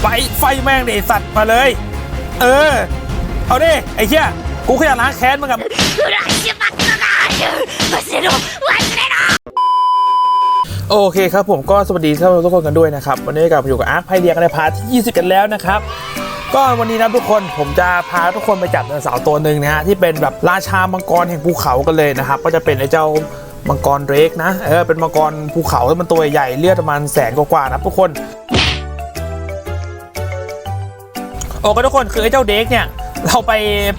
ไฟไฟแม่งเดสัตว์มาเลย เออ เอาดิไอ้เหี้ยกูขอยากล้างแค้นมึงกับโอเคครับผมก็สวัสดีทุกคนกันด้วยนะครับ วันนี้กับอยู่กับอาร์คไพเรียกันในพาร์ทที่ 20 กันแล้วนะครับ ก็วันนี้นะทุกคนผมจะพาทุกคนไปจับไดโสาวตัวหนึ่งนะฮะที่เป็นแบบราชามังกรแห่งภูเขากันเลยนะครับ ก็จะเป็นไอ้เจ้ามังกรเรกนะเออเป็นมังกรภูเขาที่มันตัวใหญ่เลือดประมาณแสนกว่าๆนะทุกคน โอเคทุกคนคือไอ้เจ้าเด็กเนี่ยเราไป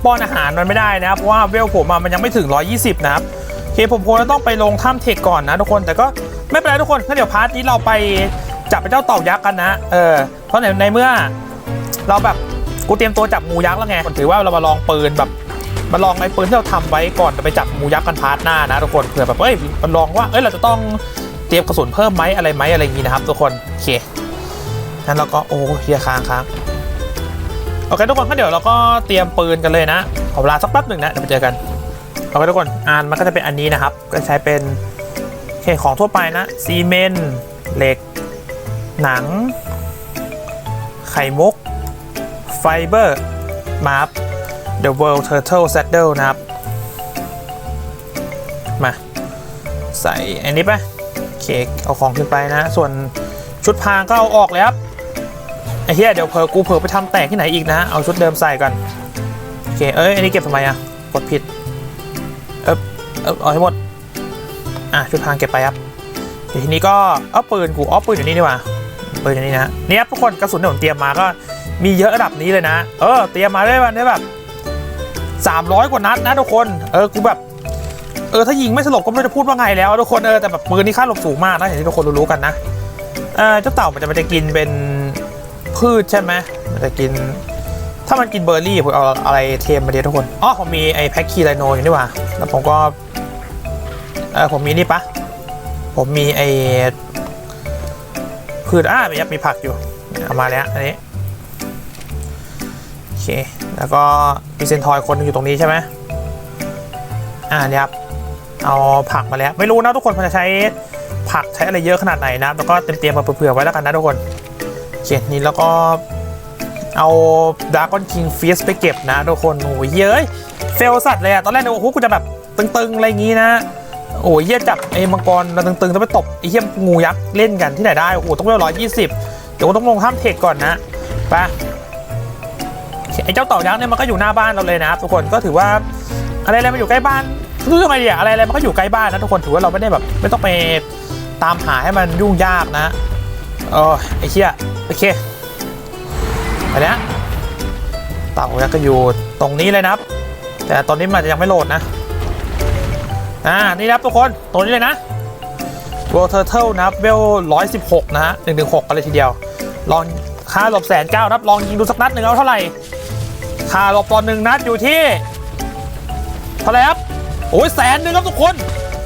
ป้อนอาหารมันไม่ได้นะครับเพราะว่าเวลผมมันยังไม่ถึง 120 นะครับโอเคผมคงจะต้องไปลงถ้ำเทคก่อนนะทุกคนแต่ก็ไม่เป็นไรทุกคนงั้นเดี๋ยวพาร์ทนี้เราไปจับไอ้เจ้าเต่ายักษ์กันนะเออเพราะในในเมื่อเราแบบกูเตรียมตัวจับงูยักษ์แล้วไงถือว่าเรามาลองปืนแบบมาลองไอ้ปืนที่เราทำไว้ก่อนจะไปจับงูยักษ์กันพาร์ทหน้านะทุกคนเผื่อแบบเอ้ยมันลองว่าเอ้ยเราจะต้องเตรียมกระสุนเพิ่มไหมอะไรไหมอะไรอย่างงี้นะครับทุกคนโอเคงั้นเราก็โอ้เฮียค้างค้าง โอเคทุกคนก็เดี๋ยวเราก็เตรียมปืนกันเลยนะขอเวลาสักแป๊บหนึ่งนะเดี๋ยวไปเจอกันโอเคทุกคนอ่านมันก็จะเป็นอันนี้นะครับ ก็ใช้เป็นเคของทั่วไปนะซีเมนต์เหล็ก หนัง ไข่มุก ไฟเบอร์มาร์ The World Turtle Saddle นะครับ มา ใส่อันนี้ไปโอเคเอาของขึ้นไปนะ ส่วนชุดพรางก็เอาออกเลยครับ อ้เหี้ยเดี๋ยวเพอกูเผลอไปทำแตกที่ไหนอีกนะ เอาชุดเดิมใส่ก่อนโอเคเอ้ยอันนี้เก็บทำไมอะกดผิดเอบเอบเอาให้หมดอะชุดพรางเก็บไปครับเดี๋ยวทีนี้ก็เอาปืนกูเอาปืนอยู่นี่ดีกว่าปืนอยู่นี่นะเนี่ยครับทุกคนกระสุนที่ผมเตรียมมาก็มีเยอะระดับนี้เลยนะ เออเตรียมมาได้แบบได้แบบ300กว่านัดนะทุกคนเออกูแบบเออถ้ายิงไม่สลบก็ไม่รู้จะพูดว่าไงแล้วทุกคนเออแต่แบบปืนนี่ค่าหลบสูงมากนะอย่างที่ทุกคนรู้ๆกันนะเออเจ้าเต่ามันจะมันจะกินเป็น พืชใช่ไหมมันจะกิน ถ้ามันกินเบอร์รี่ผมเอาอะไรเทมมาเดียวทุกคนอ๋อผมมีไอ้แพ็คคีไรโนอยู่นี่หว่าแล้วผมก็เออผมมีนี่ปะผมมีไอ้พืชอ่ามีมีผักอยู่เอามาแล้วอันนี้โอเคแล้วก็มีเซนทอยคนอยู่ตรงนี้ใช่ไหมอ่าเนี่ยครับเอาผักมาแล้ว ไม่รู้นะทุกคนมันจะใช้ผักใช้อะไรเยอะขนาดไหนนะแล้วก็เตรียมๆมาเผื่อไว้แล้วกันนะทุกคน เคนี่แล้วก็เอาดาร์กอนคิงฟิสไปเก็บนะทุกคนโอ้ยเย้ยเฟลสัตว์เลยอะตอนแรกเนี่ยโอ้โหกูจะแบบตึงๆ อะไรอย่างงี้นะโอ้ยเหี้ยจับไอ้มังกรมาตึงๆแล้วไปตบไอ้เหี้ยงูยักษ์เล่นกันที่ไหนได้ โอ้โห ต้องเวลร้อยยี่สิบเดี๋ยวต้องลงถ้ำเทคก่อนนะไปไอ้เจ้าเต่ายักษ์เนี่ยมันก็อยู่หน้าบ้านเราเลยนะครับทุกคนก็ถือว่าอะไรอะไรมาอยู่ใกล้บ้านคือยังไงดีอะอะไรอะไรมันก็อยู่ใกล้บ้านนะทุกคนถือว่าเราไม่ได้แบบ ไม่ต้องไปตามหาให้มันยุ่งยากนะ เออไอ้เหี้ยโอเคไปเนี้ยเต่ายักษ์ก็อยู่ตรงนี้เลยนะครับ แต่ตอนนี้มันจะยังไม่โหลดนะอ่านี่นะครับทุกคนตัวนี้เลยนะ World Turtle นะครับเวล116 นะฮะ116กันเลยทีเดียว ลองค่าหลบแสนเก้านะครับ ลองยิงดูสักนัดหนึ่งเอาเท่าไหร่ ค่าหลบตอนหนึ่งนัดอยู่ที่ เท่าไหร่ครับ โอ้ยแสนหนึ่งครับทุกคน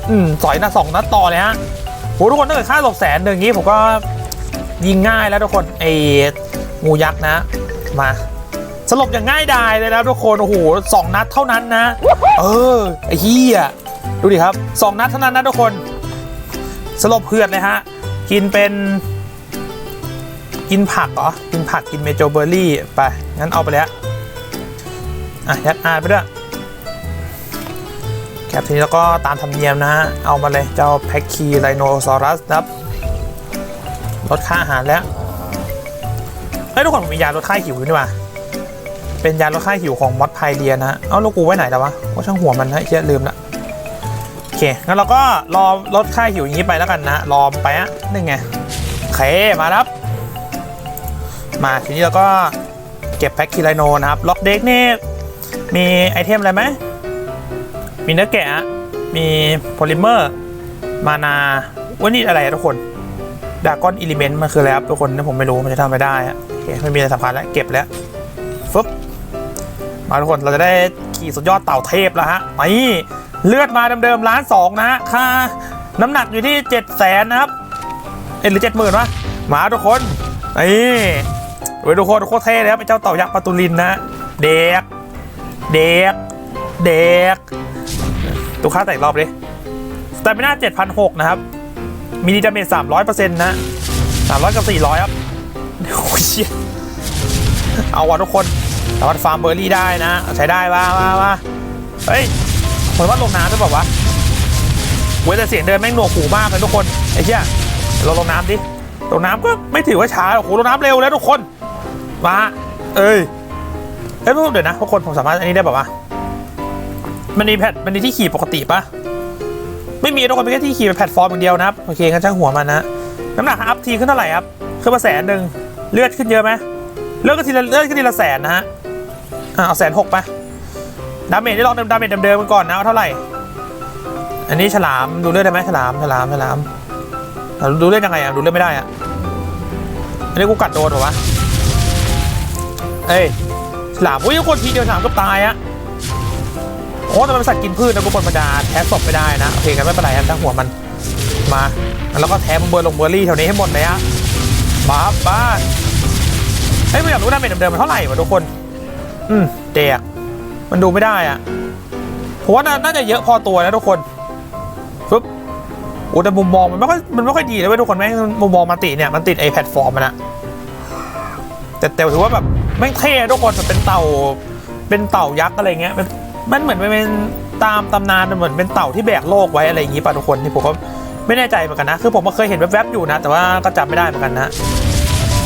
อืมสอยนะสองนัดต่อเลยฮะโหทุกคนถ้าเกิดค่าหลบแสนหนึ่งงี้ผมก็ ยิงง่ายแล้วทุกคนไอ้งูยักษ์นะ มาสลบอย่างง่ายดายเลยนะทุกคนโอ้โหสองนัดเท่านั้นนะ เออไอ้เหี้ยดูดิครับสองนัดเท่านั้นนะทุกคนสลบเพือดเลยฮะกินเป็น กินผักเหรอกินผักกินเมโจเบอร์รี่ไปงั้นเอาไปแล้วอะยัดอาร์ไปด้วยแคปทีนี้แล้วก็ตามธรรมเนียมนะฮะเอามาเลยเจ้าแพ็คคีไรโนซอรัสครับ ลดค่าอาหารแล้วเฮ้ยทุกคนผมมียาลดค่าหิวอยู่นี่ว่าเป็นยาลดค่าหิวของมอดไพเดียนะฮะเอาลูกกูไว้ไหนแล้ววะว่าช่างหัวมันนะเฮียลืมละโอเคงั้นเราก็รอลดค่าหิวอย่างนี้ไปแล้วกันนะรอไปอะนี่ไงโอเคมาครับ มาทีนี้เราก็เก็บแพ็คคีไรโนนะครับล็อกเด็กนี่มีไอเทมอะไรไหมมีเนื้อแกะมีโพลิเมอร์ มานาว่านี่อะไรทุกคน ดากอนอิเลเมนต์มันคืออะไรครับทุกคนนี่ผมไม่รู้มันจะทำไม่ได้อะโอเคไม่มีอะไรสำคัญแล้วเก็บแล้วฟึบมาทุกคนเราจะได้ขี่สุดยอดเต่าเทพแล้วฮะนี่เลือดมาเดิมๆล้านสองนะฮะค่าน้ำหนักอยู่ที่เจ็ดแสนนะครับเอ็หรือเจ็ดหมื่นวะมาทุกคนนี่เว้ยทุกคนโคตรเท่เลยครับเป็นเจ้าเต่ายักษ์ปาตูลินนะเด็กเด็กเด็กดูค่าแต่งรอบเลยแต่ไม่น่าเจ็ดพันหกนะครับ มีดีดาเมจสามร้อยเปอร์เซ็นต์นะสามร้อยกับสี่ร้อยครับโอ้ยเชี่ยเอาว่ะทุกคนสามารถฟาร์มเบอร์รี่ได้นะ ใช้ได้ว่าว่าว่าเฮ้ยเหมือนว่าลงน้ำได้บอกว่าวะเว้ยแต่เสียงเดินแม่งหนวกหูมากเลยทุกคนไอ้เหี้ยเราลงน้ำดิลงน้ำก็ไม่ถือว่าช้าโอ้โหลงน้ำเร็วแล้วทุกคนมาเอ้ยเอ้ยเดี๋ยวนะทุกคนผมสามารถอันนี้ได้แบบว่ามันมีแพทมันมีที่ขี่ปกติปะ ไม่มีทุกคนเป็นแค่ที่ขี่เป็นแพลตฟอร์มอย่างเดียวนะครับ โอเคงั้นช่างหัวมันนะ น้ำหนักอัพทีขึ้นเท่าไหร่ครับขึ้นมาแสนหนึ่งเลือดขึ้นเยอะไหมเลือกก็ทีละเลือกก็ทีละแสนนะฮะเอาแสนหกไปดาเมจที่ลองเดิมดาเมจเดิมๆกันก่อนนะเอาเท่าไหร่ อันนี้ฉลามดูเลือดได้ไหมฉลามฉลามฉลามเอาดูเลือดยังไงอะดูเลือดไม่ได้อะอันนี้กูกัดโดนเหรอวะเอ้ยฉลามอุ้ยคนทีเดียวฉลามก็ตายอะ โอ้แต่มันเป็นสัตว์กินพืชนะกูบนบรรดาแท้ศพไม่ได้นะโอเคกันไม่เป็นไรครับทั้งหัวมันมาแล้วก็แท้เบอร์ลงเบอร์รี่แถวนี้ให้หมดเลยอะบ้าบ้าเฮ้ยไม่อยากรู้ดาเมจเดิมๆมันเท่าไหร่วะทุกคน อืมเด็กมันดูไม่ได้อะผมว่าน่าจะเยอะพอตัวนะทุกคนฟึบโอ้แต่มุมมองมันไม่ค่อยมันไม่ค่อยดีเลยเว้ยทุกคนแม่งมุมมองมันติดเนี่ยมันติดไอแพลตฟอร์มมันอะแต่แต่ถือว่าแบบแม่งเท่ทุกคนมันเป็นเต่าเป็นเต่ายักษ์อะไรเงี้ยมัน มันเหมือนเป็นตามตำนานมันเหมือนเป็นเต่าที่แบกโลกไว้อะไรอย่างงี้ป่ะทุกคนที่ผมก็ไม่แน่ใจเหมือนกันนะ คือผมก็เคยเห็นแวบๆอยู่นะ แต่ว่าก็จำไม่ได้เหมือนกันนะ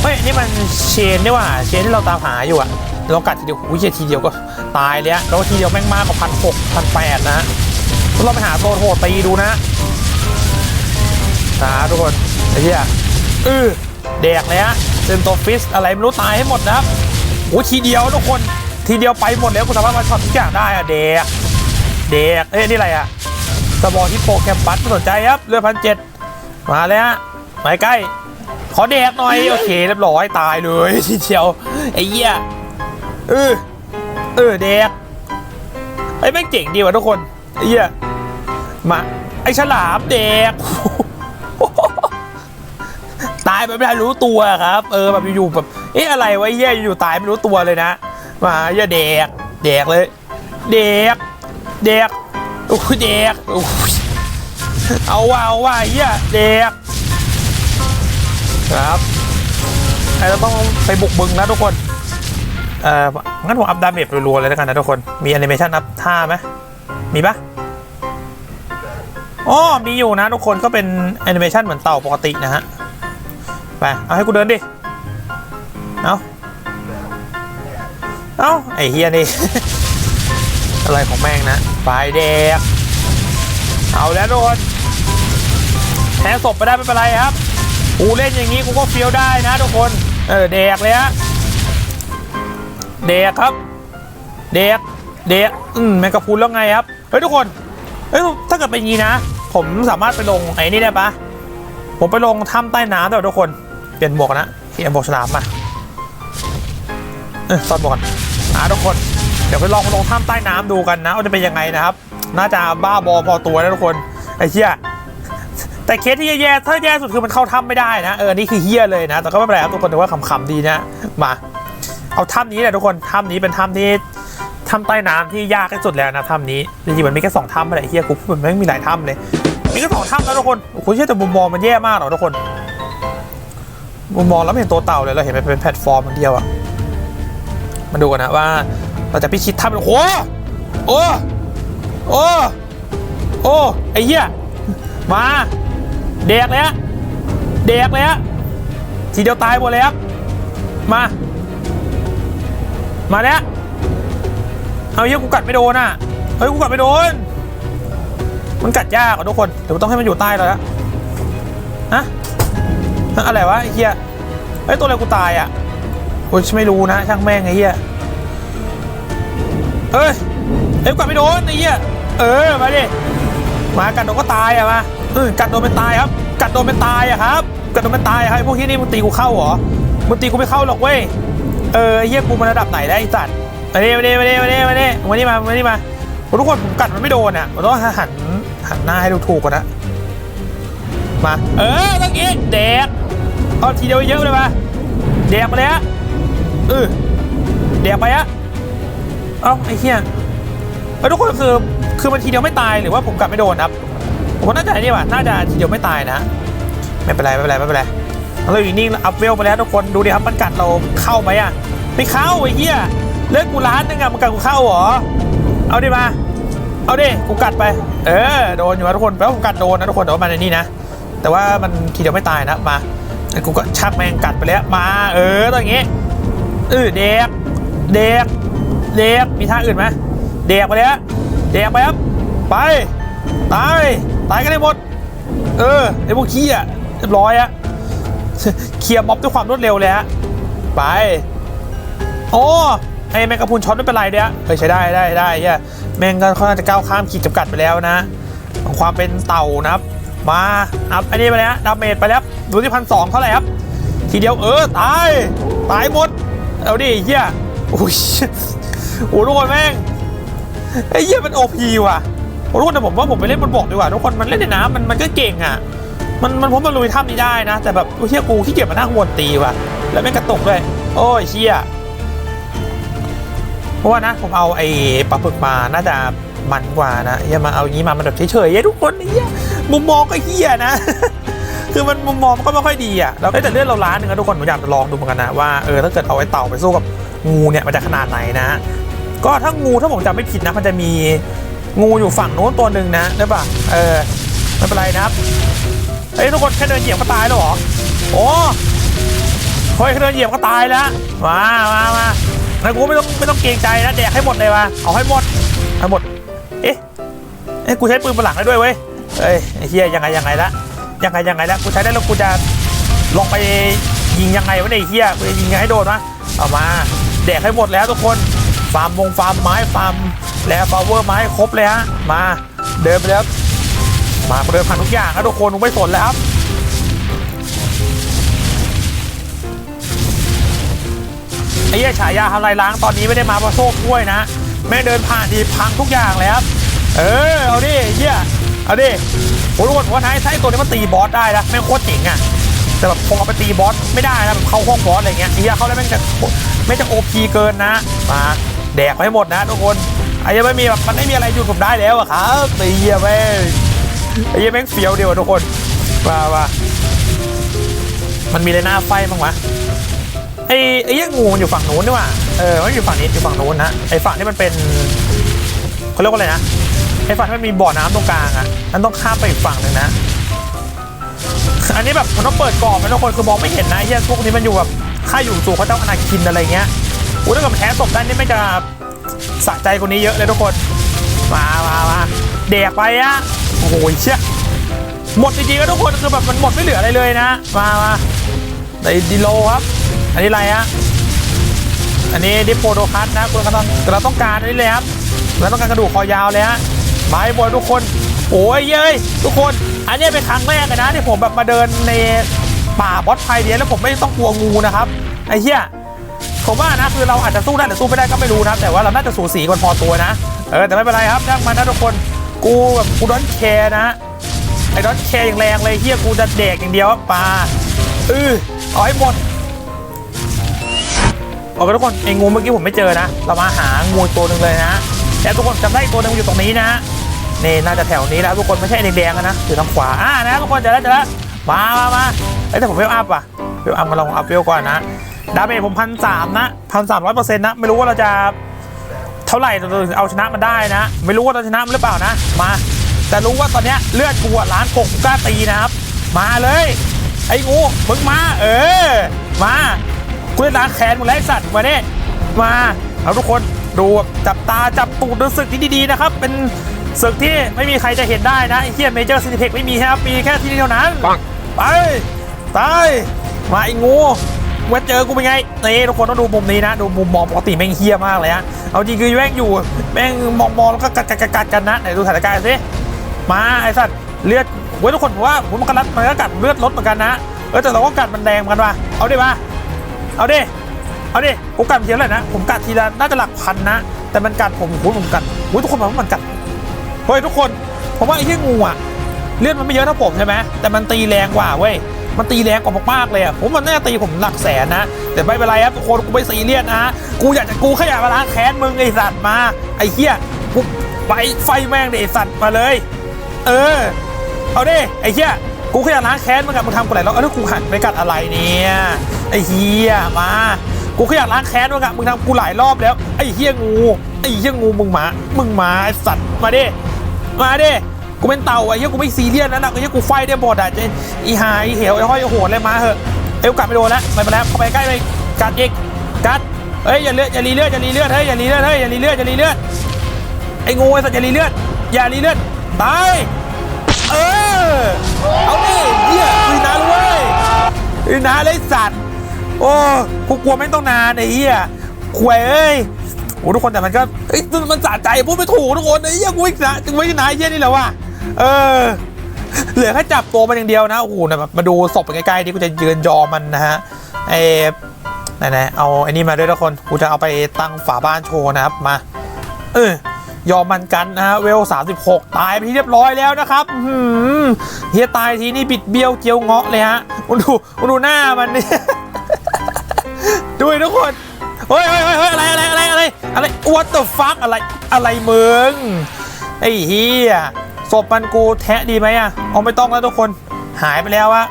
เฮ้ยนี่มันเชนนี่ว่าเชนที่เราตามหาอยู่อะเรากัดทีเดียวอุ้ยทีเดียวก็ตายเลยอะแล้วทีเดียวแม่งมากกว่าพันหกพันแปดนะเราไปหาโซนโหดตีดูนะนะทุกคนไอ้เหี้ยเออแดกเลยฮะเซนโตฟิสอะไรไม่รู้ตายให้หมดนะครับโอ้ทีเดียวทุกคน ทีเดียวไปหมดแล้วกูสามารถมาช็อตทุกอย่างได้อะแดกแดกเอ้ยนี่อะไรอะสมอฮิปโปแคมปัสไม่สนใจครับเรือพันเจ็ดมาเลยฮะมาใกล้ ขอแดกหน่อย โอเคเรียบร้อยตายเลยทีเดียวไอ้เหี้ยเออเออแดกไอ้แม่งเจ๋งดีว่ะทุกคนไอ้เหี้ยมาไอ้ฉลามแดกตายแบบไม่รู้ตัวครับ เออแบบอยู่ๆแบบเอ๊ะอะไรวะเหี้ยอยู่ตายไม่รู้ตัวเลยนะ มาอ้เหี้ยแดกแดกเลยแดกแดกโอ้ยแดกโอ้ยเอาว่าเอาว่าไอ้เหี้ยแดกครับเราต้องไปบุกบึงนะทุกคนเอ่องั้นผมอัพดาเมจรัวๆเลยแล้วกันนะทุกคนมีแอนิเมชันอัพท่าไหมมีปะอ๋อมีอยู่นะทุกคนก็เป็นแอนิเมชันเหมือนเต่าปกตินะฮะไปเอาให้กูเดินดิเอา เอ้า ไอเฮียนี่ อะไรของแม่งนะไปแดก เอาแล้วทุกคนแพ้ศพไปได้ไม่เป็นไรครับ กูเล่นอย่างนี้กูก็เฟี้ยวได้นะทุกคน เออแดกเลยฮะแดกครับแดกแดกอืมแมงกะพรุนแล้วไงครับ เฮ้ยทุกคน เฮ้ยถ้าเกิดเป็นอย่างนี้นะ ผมสามารถไปลงไอ้นี่ได้ปะผมไปลงถ้ำใต้น้ำได้ทุกคน เปลี่ยนหมวกนะเปลี่ยนหมวกฉลามมาเออซ่อนหมวกก่อน อ่าทุกคน เดี๋ยวไปลองลงถ้ำใต้น้ำดูกันนะว่าจะเป็นยังไงนะครับ น่าจะบ้าบอพอตัวนะทุกคนไอ้เหี้ยแต่เคสที่แย่ๆถ้าแย่สุดคือมันเข้าถ้ำไม่ได้นะเออนี่คือเฮี้ยเลยนะ แต่ก็ไม่เป็นไรครับทุกคนถือว่าขำๆดีนะมาเอาถ้ำนี้แหละทุกคนถ้ำนี้เป็นถ้ำที่ถ้ำใต้น้ำที่ยากที่สุดแล้วนะถ้ำนี้จริงๆมันมีแค่สองถ้ำอะไรเฮี้ยกูพูดมันไม่มีหลายถ้ำเลยมีแค่สองถ้ำแล้วทุกคนโอ้โหเชื่อแต่มุมมองมันแย่มากหรอทุกคนมุมมองแล้วไม่เห็นตัวเต่าเลยเราเห็นมันเป็นแพลตฟอร์มมันเดียวอะ มาดูกันนะว่าเราจะพิชิตถ้ำโอ้โหโอ้โอ้โอ้ไอ้เหี้ยมาแดกเลยฮะแดกเลยฮะทีเดียวตายหมดเลยครับมา มาแล้วเอาเหี้ยกูกัดไม่โดนอะเฮ้ยกูกัดไม่โดน มันกัดยากอะทุกคนเดี๋ยวต้องให้มันอยู่ใต้เราแล้วฮะฮะอะไรวะไอ้เหี้ยเฮ้ตัวอะไรกูตายอะ กูไม่รู้นะ ช่างแม่งไอ้เหี้ยเฮ้ยเฮ้ยกูกัดไม่โดนไอ้เหี้ยเออมาดิมากัดโดนก็ตายอะมาเออกัดโดนเป็นตายครับ กัดโดนเป็นตายอะครับกัดโดนเป็นตายอะครับไอ้พวกที่นี่มึงตีกูเข้าเหรอมึงตีกูไม่เข้าหรอกเว้ยเออไอ้เหี้ยกูมันระดับไหนได้ไอ้สัตว์มาดิมาดิมาดิมาดิมาดิมาดิมามาดิมาโอ้ทุกคนผมกัดมันไม่โดนอะผมต้องหันหันหน้าให้ดูถูกก่อนนะมาเออต้องงี้แดกเอาทีเดียวเยอะเลยมาแดกมาเลยฮะ เออแดกไปฮะเอ้าไอ้เหี้ยเออทุกคนคือคือมันทีเดียวไม่ตายหรือว่าผมกัดไม่โดนครับผมว่าน่าจะนี่ว่ะน่าจะทีเดียวไม่ตายนะไม่เป็นไรไม่เป็นไรไม่เป็นไรเราอยู่นิ่อัพเวลไปแล้วทุกคนดูดิครับมันกัดเราเข้าไหมอะไม่เข้าไอ้เหี้ยเลิกกูร้านนึงอะมันกัดกูเข้าเหรอเอาดิมา เอาดิกูกัดไป เออโดนอยู่นะทุกคนแปลว่าผมกัดโดนนะทุกคนแต่ว่ามันในนี่นะแต่ว่ามันทีเดียวไม่ตายนะมากูก็ชักแมงกัดไปแล้วมา เออตอนอย่างงี้ เออเด็กเด็กเด็กมีท่าอื่นไหมเด็กไปแล้วเด็กไปครับ ไป ตาย ตายกันได้หมด เออไอพวกขี้อะเรียบร้อยอะเคลียร์ม็อบด้วยความรวดเร็วเลยฮะ ไป โอ้ไอ้แมงกะพรุนช็อตไม่เป็นไรเดียเฮ้ยใช้ได้ได้ได้เฮียแมงก็ค่อนข้างจะก้าวข้ามขีดจำกัดไปแล้วนะของความเป็นเต่านะครับ มาอัพอันนี้ไปแล้วดาเมจไปแล้วดูที่พันสองเท่าไหร่ครับ ทีเดียวเออ ตาย ตายหมด เอาดิเฮียโอ้ยโอ้ทุกคนแม่งไอ้เฮียมันโอพีว่ะโอ้ทุกคนแต่ผมว่าผมไปเล่นบนบกดีกว่าทุกคนมันเล่นในน้ำมันมันก็เก่งอะมันมันผมมันลุยถ้ำนี้ได้นะ แต่แบบเฮียกูขี้เกียจมานั่งวนตีว่ะ แล้วแม่งกระตุกด้วย โอ้ยเฮียเพราะว่านะผมเอาไอ้ปลาปึกมาน่าจะมันกว่านะอย่ามาเอางี้มามันแบบเฉยๆไอ้ทุกคนเฮียมุมมองก็เฮียนะ คือมันมุมมองมันก็ไม่ค่อยดีอะแล้วแต่เลือดเราล้านหนึ่งนะทุกคนผมอยากจะลองดูเหมือนกันนะว่าเออถ้าเกิดเอาไอ้เต่าไปสู้กับงูเนี่ยมันจะขนาดไหนนะ ก็ถ้างูถ้าผมจำไม่ผิดนะ มันจะมีงูอยู่ฝั่งโน้นตัวหนึ่งนะได้ป่ะเออไม่เป็นไรนะครับเฮ้ยทุกคนแค่เดินเหยียบก็ตายแล้วหรอโอ้เฮ้ยแค่เดินเหยียบก็ตายแล้วมามามาแล้วกูไม่ต้องไม่ต้องเกรงใจนะแดกให้หมดเลยมาเอาให้หมดให้หมดเอ๊ะเอ๊ะกูใช้ปืนบนหลังได้ด้วยเว้ยเอ้ยเฮียยังไงยังไงละ ยังไงยังไงและกูใช้ได้แล้วกูจะลองไปยิงยังไงวะเนี่ยไอ้เฮียกูจะยิงยังไงให้โดนวะเอามาแดกให้หมดแล้วทุกคนฟาร์มวงฟาร์มไม้ฟาร์มแล้วฟาร์เวอร์ไม้ครบเลยฮะมาเดินไปแล้วมาเดินผ่านทุกอย่างนะทุกคนไม่สนแล้วครับไอ้เหี้ยฉายาทำลายล้างตอนนี้ไม่ได้มาเพราะโซ่กล้วยนะแม่เดินผ่านทีพังทุกอย่างเลยครับเออเอาดิเหี้ยเอาดิ โอ้ทุกคนผมว่าท้ายท้ายตัวนี้มันตีบอสได้นะแม่งโคตรเจ๋งอะแต่แบบพอไปตีบอสไม่ได้นะเข้าห้องบอสอะไรเงี้ยไอ้เหี้ยเข้าแล้วแม่งจะไม่จะโอพีเกินนะมาแดกไปหมดนะทุกคนไอ้เหี้ยไม่มีแบบมันไม่มีอะไรหยุดผมได้แล้วอะครับไอ้เหี้ยแม่งไอ้เหี้ยแม่งเฟี้ยวเดียวทุกคนว่าว่ามันมีอะไรหน้าไฟบ้างวะไอ้ไอ้เหี้ยงูมันอยู่ฝั่งนู้นนี่หว่าเออมันอยู่ฝั่งนี้อยู่ฝั่งนู้นนะไอ้ฝั่งที่มันเป็นเขาเรียกว่าอะไรนะ ไอ้ฝั่งที่มันมีบ่อน้ำตรงกลางอะมันต้องข้ามไปอีกฝั่งหนึ่งนะ อันนี้แบบมันต้องเปิดกรอบนะทุกคนคือมองไม่เห็นนะไอ้เหี้ยพวกนี้มันอยู่แบบข้าอยู่สู่พระเจ้าอนาคินอะไรเงี้ยอู้ถ้าเกิดมันแท้ศพได้นี่ไม่จะสะใจกว่านี้เยอะเลยทุกคน มามามาเดกไปอะโอ้โหเชี่ยหมดจริงๆก็ทุกคนคือแบบมันหมดไม่เหลืออะไรเลยนะ มามาในดิโลครับ อันนี้อะไรฮะอันนี้ดิโปโดคัสนะคุณกำลังเราต้องการอันนี้เลยครับเราต้องการกระดูกคอยาวเลยฮะ มาให้บอยทุกคน โอ้ยเย้ยทุกคน อันนี้เป็นครั้งแรกนะที่ผมแบบมาเดินในป่าบอสไพเดียแล้วผมไม่ต้องกลัวงูนะครับไอ้เหี้ยผมว่านะคือเราอาจจะสู้ได้หรือสู้ไม่ได้ก็ไม่รู้นะครับแต่ว่าเราน่าจะสูสีกันพอตัวนะเออแต่ไม่เป็นไรครับช่างมันนะทุกคนกูแบบกูดอนแคร์นะไอ้ดอนแคร์อย่างแรงเลยเฮียกูจะเด็กอย่างเดียวปลาเออเอาให้หมดโอเคทุกคนไอ้งูเมื่อกี้ผมไม่เจอนะ เรามาหางูตัวหนึ่งเลยนะแต่ทุกคนจำได้ตัวหนึ่งอยู่ตรงนี้นะ นี่น่าจะแถวนี้แล้วทุกคนไม่ใช่แดงๆอะนะอยู่ทางขวาอ่านะทุกคนเจอแล้วเจอแล้วมามามาเอ้แต่ผมเวลอัพอะเวลอัพมาลองอัพเวลก่อนนะดาเมจผมพันสามนะพันสามร้อยเปอร์เซ็นต์นะ ไม่รู้ว่าเราจะเท่าไหร่เราถึงเอาชนะมันได้นะ ไม่รู้ว่าเราชนะมันหรือเปล่านะ มา แต่รู้ว่าตอนเนี้ยเลือดกูล้านกกกล้าตีนะครับ มาเลย ไอ้งูมึงมา เออ มากูได้ล้างแค้นมึงแล้วไอ้สัตว์มาเนี่ยมาเอาทุกคนดูจับตาจับตูดดูศึกดีๆนะครับ เป็น ศึกที่ไม่มีใครจะเห็นได้นะไอ้เฮียเมเจอร์ซินิเพ็กไม่มีครับ มีแค่ที่นี่เท่านั้นปังไป ตาย มาไอ้งูว่าเจอกูเป็นไงนี่ทุกคนต้องดูมุมนี้นะ ดูมุมมองปกติแม่งเฮี้ยมากเลยฮะ เอาจริงคือแม่งอยู่ แม่งมองมองแล้วก็กัดกัดกัดกัดกันนะไหนดูสถานการณ์สิ มาไอ้สัตว์เลือดเว้ยทุกคนผมว่าผมมันก็รัดมันก็กัดเลือดลดเหมือนกันนะ เออแต่เราก็กัดมันแดงเหมือนกันว่ะ เอาดิมาเอาดิ เอาดิผมกัดเทียอะเลยนะ ผมกัดทีละน่าจะหลักพันนะ แต่มันกัดผมโอ้โหผมกัดโอ้ยทุกคนบอกว่ามันกัด เฮ้ยทุกคนผมว่าไอ้เหี้ยงูอะเลือดมันไม่เยอะเท่าผมใช่ไหมแต่มันตีแรงกว่าเว้ยมันตีแรงกว่ามากๆเลยอะผมมันน่าตีผมหลักแสนนะ แต่ไม่เป็นไรครับทุกคนกูไม่ซีเรียสนะกูอยากจะกูแค่อยากมาล้างแค้นมึงไอสัตว์มาไอ้เหี้ยกูไปไฟแม่งดิไอสัตว์มาเลย เออเอาดิไอ้เหี้ยกูแค่อยากล้างแค้นมึงกับมึงทำกูไหนแล้วเออแล้วกูหันไปกัดอะไรเนี่ยไอ้เหี้ยมากูแค่อยากล้างแค้นมึงอะมึงทำกูหลายรอบแล้วไอ้เฮี้ยงูไอ้เฮี้ยงูมึงมามึงมาไอ้สัตว์มาดิ มาดิกูเป็นเต่าไอ้เฮี้ยกูไม่ซีเรียสนะนะไอ้เฮี้ยกูไฟได้หมดอะเจอีหายเหวไอ้ห้อยโหนอะไรมาเหอะเอ้ยกูกัดไม่โดนแล้วไปมาแล้วเข้าไปใกล้ไปกัดอีกกัดเฮ้ยอย่าเลือดอย่ารีเลือดอย่ารีเลือดเฮ้ยอย่ารีเลือดเฮ้ยอย่ารีเลือดอย่ารีเลือดไอ้งูไอ้สัตว์อย่ารีเลือดอย่ารีเลือดตายเออเอาดิเฮี้ยคุยนานเลยเว้ยคุยนานเลยสัตว์โอ้กูกลัวไม่ต้องนานไอ้เหี้ยควยเอ้ย โอ้ทุกคนแต่มันก็เอ้ยมันสะใจพูดไม่ถูกทุกคนไอ้ยกูไม่นะกูไม่นายเหี้ยนี่แหละว่ะเออ เหลือแค่จับตัวมันอย่างเดียวนะโอ้โหแบบมาดูศพใกล้ๆนี่กูจะยืนยอมันนะฮะไอ้ไหนๆเอาไอ้นี่มาด้วยทุกคนกูจะเอาไปตั้งฝาบ้านโชว์นะครับมา เออยอมมันกันนะฮะเวล 36 ตายไปที่เรียบร้อยแล้วนะครับเฮียตายทีนี่บิดเบี้ยวเจียวเงาะเลยฮะมึงดูมึงดูหน้ามันนี่ดูทุกคนเฮ้ยเฮ้ยเฮ้ยเฮ้ยอะไรอะไรอะไรอะไร อะไร what the fuck อะไร อะไรมึง ไอ้เฮียศพมันกูแทะดีไหมอะเอาไม่ต้องแล้วทุกคน หายไปแล้ววะ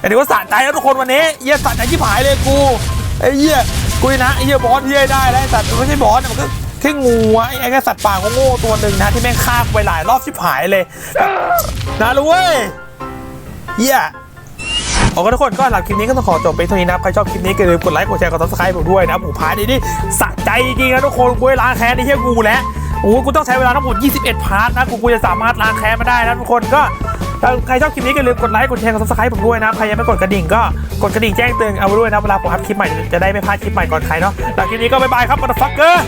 อันนี้ก็สะใจแล้วทุกคนวันนี้เฮียสะใจที่หายเลยกูไอ้เฮียกูนี่นะไอ้เฮียบอสเฮียได้แล้วสัตว์ไม่ใช่บอสมันก็แค่งูอะไอ้ไอ้แค่สัตว์ป่าโง่ตัวหนึ่งนะที่แม่งฆ่าไปหลายรอบชิบหายเลยนะรู้เว้ยเฮีย โอเคทุกคนก็หลังคลิปนี้ก็ต้องขอจบไปเท่านี้นะใครชอบคลิปนี้ก็อย่าลืมกดไลค์กดแชร์กดซับสไครป์ผมด้วยนะผมพาร์ทนี้นี่สะใจจริงๆนะทุกคนกูให้ล้างแค้นในเฮียกูแล้วโอ้กูต้องใช้เวลาทั้งหมด 21 พาร์ทนะกูกูจะสามารถล้างแค้นมาได้นะทุกคนก็ถ้าใครชอบคลิปนี้ก็อย่าลืมกดไลค์กดแชร์กดซับสไครป์ผมด้วยนะใครยังไม่กดกระดิ่งก็กดกระดิ่งแจ้งเตือนเอาไว้ด้วยนะเวลาผมอัพคลิปใหม่จะได้ไม่พลาดคลิปใหม่ก่อนใครเนาะหลังคลิปนี้ก็บ๊ายบายครับมอเตอร์ฟักเกอร์